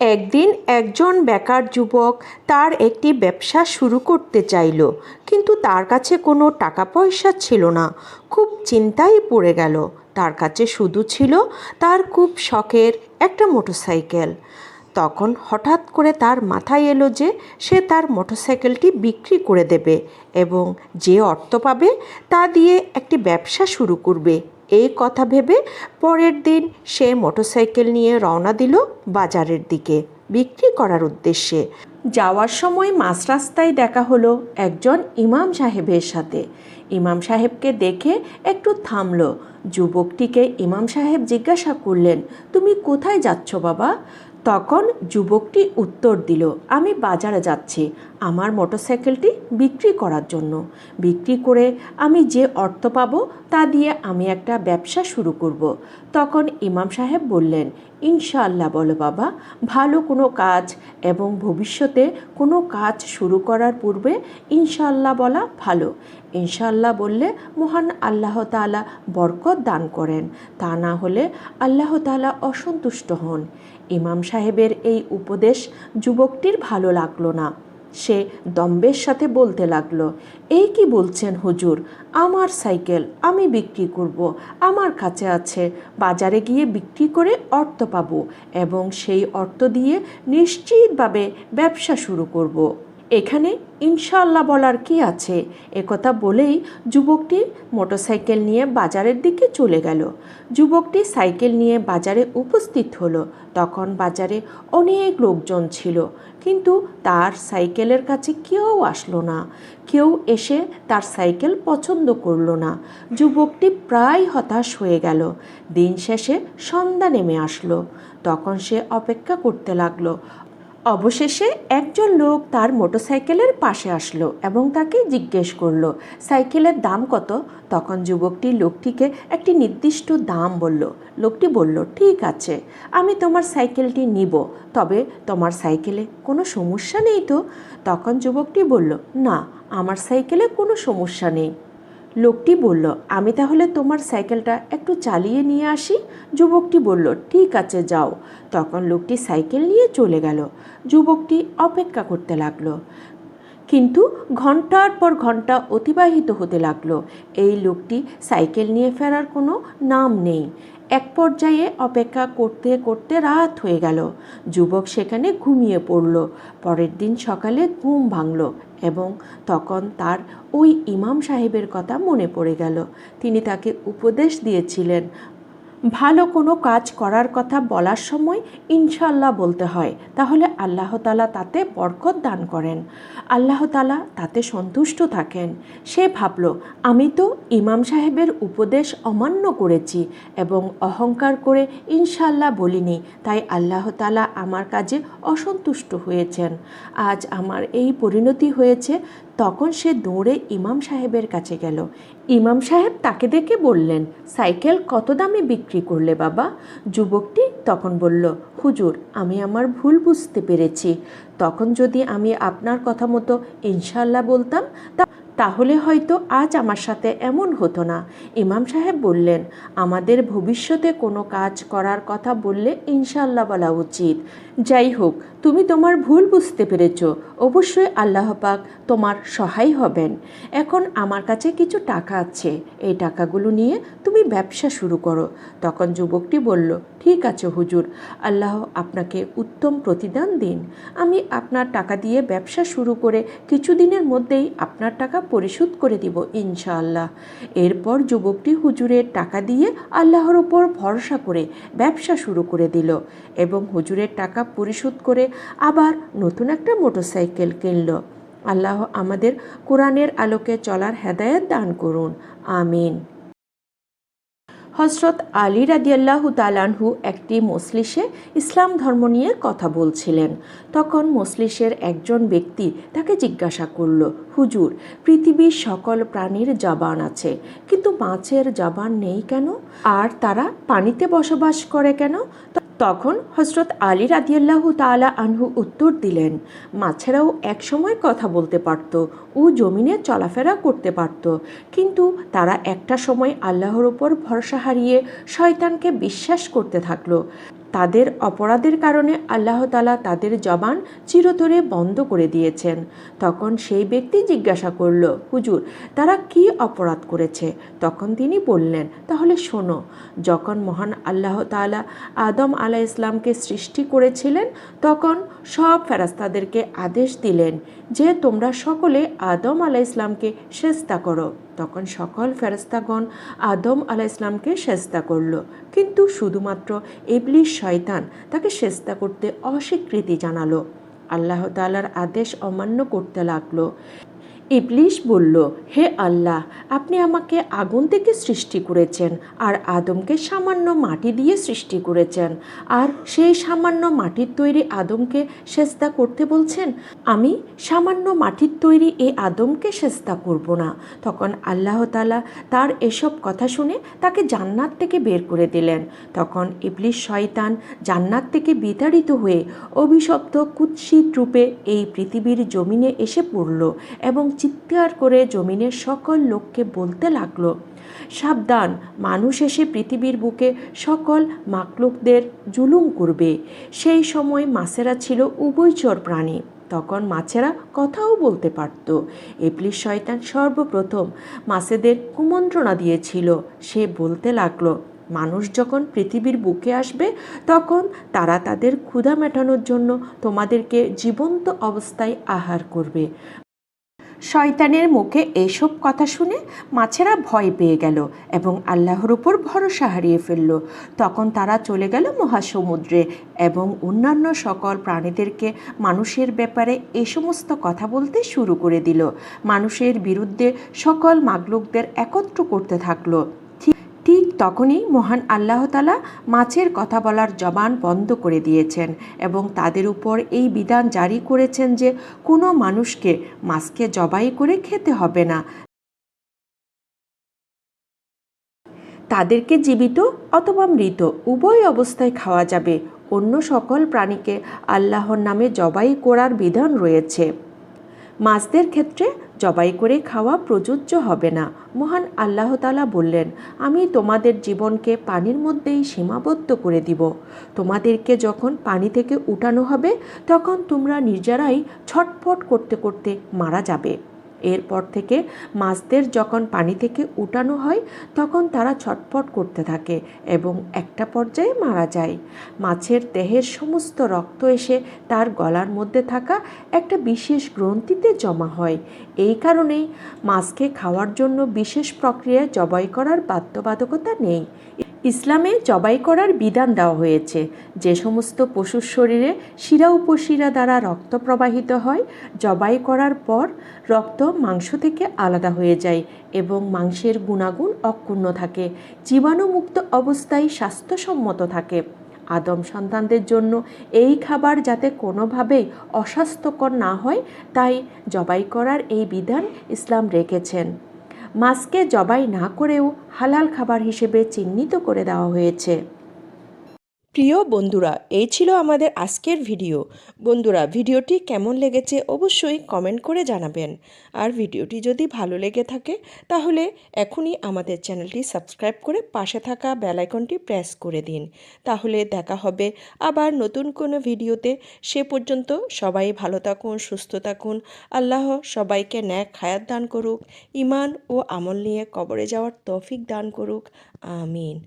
একদিন একজন বেকার যুবক তার একটি ব্যবসা শুরু করতে চাইল, কিন্তু তার কাছে কোনো টাকা পয়সা ছিল না। খুব চিন্তায় পড়ে গেল। তার কাছে শুধু ছিল তার খুব শখের একটা মোটরসাইকেল। তখন হঠাৎ করে তার মাথায় এলো যে সে তার মোটরসাইকেলটি বিক্রি করে দেবে এবং যে অর্থ পাবে তা দিয়ে একটি ব্যবসা শুরু করবে। এই কথা ভেবে পরের দিন সে মোটরসাইকেল নিয়ে রওনা দিল বাজারের দিকে বিক্রি করার উদ্দেশ্যে। যাওয়ার সময় মাছ রাস্তায় দেখা হলো একজন ইমাম সাহেবের সাথে। ইমাম সাহেবকে দেখে একটু থামলো। যুবকটিকে ইমাম সাহেব জিজ্ঞাসা করলেন, তুমি কোথায় যাচ্ছ বাবা? তখন যুবকটি উত্তর দিল, আমি বাজারে যাচ্ছি আমার মোটরসাইকেলটি বিক্রি করার জন্য। বিক্রি করে আমি যে অর্থ পাবো তা দিয়ে আমি একটা ব্যবসা শুরু করব। তখন ইমাম সাহেব বললেন, ইনশাআল্লাহ বলো বাবা, ভালো কোনো কাজ এবং ভবিষ্যতে কোনো কাজ শুরু করার পূর্বে ইনশাআল্লাহ বলা ভালো। ইনশাআল্লাহ বললে মহান আল্লাহ তালা বরকত দান করেন। তা না হলে আল্লাহ তালা অসন্তুষ্ট হন। ইমাম সাহেবের এই উপদেশ যুবকটির ভালো লাগল না। সে দম্বের সাথে বলতে লাগল, এই কি বলছেন হুজুর? আমার সাইকেল আমি বিক্রি করব, আমার কাছে আছে। বাজারে গিয়ে বিক্রি করে অর্থ পাব এবং সেই অর্থ দিয়ে নিশ্চিতভাবে ব্যবসা শুরু করব। এখানে ইনশাল্লাহ বলার কি আছে? একথা বলেই যুবকটি মোটরসাইকেল নিয়ে বাজারের দিকে চলে গেল। যুবকটি সাইকেল নিয়ে বাজারে উপস্থিত হলো। তখন বাজারে অনেক লোকজন ছিল। কিন্তু তার সাইকেলের কাছে কেউ আসলো না। কেউ এসে তার সাইকেল পছন্দ করল না। যুবকটি প্রায় হতাশ হয়ে গেল। দিন শেষে সন্ধ্যা নেমে আসলো। তখন সে অপেক্ষা করতে লাগল। অবশেষে একজন লোক তার মোটরসাইকেলের পাশে আসলো এবং তাকে জিজ্ঞেস করল, সাইকেলের দাম কত? তখন যুবকটি লোকটিকে একটি নির্দিষ্ট দাম বলল। লোকটি বলল, ঠিক আছে, আমি তোমার সাইকেলটি নিব, তবে তোমার সাইকেলে কোনো সমস্যা নেই তো? তখন যুবকটি বলল, না, আমার সাইকেলে কোনো সমস্যা নেই। লোকটি বলল, আমি তাহলে তোমার সাইকেলটা একটু চালিয়ে নিয়ে আসি? যুবকটি বলল, ঠিক আছে, যাও। তখন লোকটি সাইকেল নিয়ে চলে গেল। যুবকটি অপেক্ষা করতে লাগল। কিন্তু ঘণ্টার পর ঘণ্টা অতিবাহিত হতে লাগল। এই লোকটি সাইকেল নিয়ে ফেরার কোনো নাম নেই। এক পর্যায়ে অপেক্ষা করতে করতে রাত হয়ে গেল। যুবক সেখানে ঘুমিয়ে পড়ল। পরের দিন সকালে ঘুম ভাঙল। এবং তখন তার ওই ইমাম সাহেবের কথা মনে পড়ে গেল। তিনি তাকে উপদেশ দিয়েছিলেন ভালো কোনো কাজ করার কথা বলার সময় ইনশাল্লাহ বলতে হয়। তাহলে আল্লাহ তালা তাতে বরকত দান করেন। আল্লাহ তালা তাতে সন্তুষ্ট থাকেন। সে ভাবল, আমি তো ইমাম সাহেবের উপদেশ অমান্য করেছি এবং অহংকার করে ইনশাল্লাহ বলিনি, তাই আল্লাহ তালা আমার কাজে অসন্তুষ্ট হয়েছেন। আজ আমার এই পরিণতি হয়েছে তখন সে দৌড়ে ইমাম সাহেবের কাছে গেল। ইমাম সাহেব তাকে দেখে বললেন, সাইকেল কত দামে বিক্রি করলে বাবা? যুবকটি তখন বলল, হুজুর, আমি আমার ভুল বুঝতে পেরেছি। তখন যদি আমি আপনার কথা মতো ইনশাল্লাহ বলতাম, তা, তাহলে হয়তো আজ আমার সাথে এমন হতো না। ইমাম সাহেব বললেন, আমাদের ভবিষ্যতে কোনো কাজ করার কথা বললে ইনশাল্লাহ বলা উচিত। যাই হোক, তুমি তোমার ভুল বুঝতে পেরেছ, অবশ্যই আল্লাহ তোমার সহায় হবেন। এখন আমার কাছে কিছু টাকা আছে, এই টাকাগুলো নিয়ে তুমি ব্যবসা শুরু করো। তখন যুবকটি বলল, ঠিক আছে হুজুর, আল্লাহ আপনাকে উত্তম প্রতিদান দিন। আমি আপনার টাকা দিয়ে ব্যবসা শুরু করে কিছুদিনের মধ্যেই আপনার টাকা পরিশোধ করে দিব ইনশাআল্লাহ। এরপর যুবকটি হুজুরের টাকা দিয়ে আল্লাহর ওপর ভরসা করে ব্যবসা শুরু করে দিল এবং হুজুরের টাকা পরিশোধ করে আবার নতুন একটা মোটরসাইকেল কিনল। আল্লাহ আমাদের কোরআনের আলোকে চলার হেদায়ত দান করুন। আমিন। হজরত আলী রাদিয়াল্লাহু তালানহু একটি মসলিসে ইসলাম ধর্ম নিয়ে কথা বলছিলেন। তখন মসলিসের একজন ব্যক্তি তাকে জিজ্ঞাসা করল, হুজুর, পৃথিবীর সকল প্রাণীর জবান আছে, কিন্তু মাছের জবান নেই কেন? আর তারা পানিতে বসবাস করে কেন? তখন হজরত আলী রাদিয়াল্লাহু তালা আনহু উত্তর দিলেন, মাছেরাও একসময় কথা বলতে পারত ও জমিনে চলাফেরা করতে পারত, কিন্তু তারা একটা সময় আল্লাহর ওপর ভরসা হারিয়ে শয়তানকে বিশ্বাস করতে থাকল। তাদের অপরাধের কারণে আল্লাহ তালা তাদের জবান চিরতরে বন্ধ করে দিয়েছেন। তখন সেই ব্যক্তি জিজ্ঞাসা করল, হুজুর, তারা কি অপরাধ করেছে? তখন তিনি বললেন, তাহলে শোনো, যখন মহান আল্লাহ তালা আদম আলা ইসলামকে সৃষ্টি করেছিলেন, তখন সব ফেরাস্তাদেরকে আদেশ দিলেন যে তোমরা সকলে আদম আলাহ ইসলামকে সেস্তা করো। তখন সকল ফেরস্তাগণ আদম আলাহ ইসলামকে সেজদা করল। কিন্তু শুধুমাত্র ইবলিশ শয়তান তাকে সেজদা করতে অস্বীকৃতি জানালো। আল্লাহ তালার আদেশ অমান্য করতে লাগল। ইবলিশ বলল, হে আল্লাহ, আপনি আমাকে আগুন থেকে সৃষ্টি করেছেন আর আদমকে সামান্য মাটি দিয়ে সৃষ্টি করেছেন। আর সেই সামান্য মাটির তৈরি আদমকে সেজদা করতে বলছেন, আমি সামান্য মাটির তৈরি এই আদমকে সেজদা করব না। তখন আল্লাহ তালা তার এসব কথা শুনে তাকে জান্নাত থেকে বের করে দিলেন। তখন ইবলিশ শয়তান জান্নাত থেকে বিতাড়িত হয়ে অভিশপ্ত কুৎসিত রূপে এই পৃথিবীর জমিনে এসে পড়ল এবং চিৎকার করে জমিনের সকল লোককে বলতে লাগল, সাবধান, মানুষ এসে পৃথিবীর বুকে সকল মাকলুকদের জুলুম করবে। সেই সময় মাছেরা ছিল উভয়চর প্রাণী। তখন মাছেরা কথাও বলতে পারত এপ্লিস শয়তান সর্বপ্রথম মাছেদের কুমন্ত্রণা দিয়েছিল। সে বলতে লাগল, মানুষ যখন পৃথিবীর বুকে আসবে, তখন তারা তাদের ক্ষুধা মেটানোর জন্য তোমাদেরকে জীবন্ত অবস্থায় আহার করবে। শয়তানের মুখে এসব কথা শুনে মাছেরা ভয় পেয়ে গেল এবং আল্লাহর উপর ভরসা হারিয়ে ফেলল। তখন তারা চলে গেল মহাসমুদ্রে এবং অন্যান্য সকল প্রাণীদেরকে মানুষের ব্যাপারে এ সমস্ত কথা বলতে শুরু করে দিল। মানুষের বিরুদ্ধে সকল মাগলুকদের একত্র করতে থাকল। তখনই মহান আল্লাহ তালা মাছের কথা বলার জবান বন্ধ করে দিয়েছেন এবং তাদের উপর এই বিধান জারি করেছেন যে কোনো মানুষকে মাছকে জবাই করে খেতে হবে না। তাদেরকে জীবিত অথবা মৃত উভয় অবস্থায় খাওয়া যাবে। অন্য সকল প্রাণীকে আল্লাহর নামে জবাই করার বিধান রয়েছে। মাছদের ক্ষেত্রে জবাই করে খাওয়া প্রযোজ্য হবে না। মহান আল্লাহ তালা বললেন, আমি তোমাদের জীবনকে পানির মধ্যেই সীমাবদ্ধ করে দিব। তোমাদেরকে যখন পানি থেকে উঠানো হবে, তখন তোমরা নিজেরাই ছটফট করতে করতে মারা যাবে। এরপর থেকে মাছদের যখন পানি থেকে উঠানো হয়, তখন তারা ছটফট করতে থাকে এবং একটা পর্যায়ে মারা যায়। মাছের দেহের সমস্ত রক্ত এসে তার গলার মধ্যে থাকা একটা বিশেষ গ্রন্থিতে জমা হয়। এই কারণেই মাছকে খাওয়ার জন্য বিশেষ প্রক্রিয়ায় জবাই করার বাধ্যবাধকতা নেই। ইসলামে জবাই করার বিধান দেওয়া হয়েছে। যে সমস্ত পশুর শরীরে শিরা উপশিরা দ্বারা রক্ত প্রবাহিত হয়, জবাই করার পর রক্ত মাংস থেকে আলাদা হয়ে যায় এবং মাংসের গুণাগুণ অক্ষুণ্ণ থাকে, জীবাণুমুক্ত অবস্থায় স্বাস্থ্যসম্মত থাকে। আদম সন্তানদের জন্য এই খাবার যাতে কোনোভাবেই অস্বাস্থ্যকর না হয়, তাই জবাই করার এই বিধান ইসলাম রেখেছেন। মাছকে জবাই না করেও হালাল খাবার হিসেবে চিহ্নিত করে দেওয়া হয়েছে। প্রিয় বন্ধুরা, এই ছিল আমাদের আজকের ভিডিও। বন্ধুরা, ভিডিওটি কেমন লেগেছে অবশ্যই কমেন্ট করে জানাবেন। আর ভিডিওটি যদি ভালো লেগে থাকে, তাহলে এখনই আমাদের চ্যানেলটি সাবস্ক্রাইব করে পাশে থাকা বেলাইকনটি প্রেস করে দিন। তাহলে দেখা হবে আবার নতুন কোনো ভিডিওতে। সে পর্যন্ত সবাই ভালো থাকুন, সুস্থ থাকুন। আল্লাহ সবাইকে ন্যাক হায়াত দান করুক ইমান ও আমল নিয়ে কবরে যাওয়ার তৌফিক দান করুক। আমিন।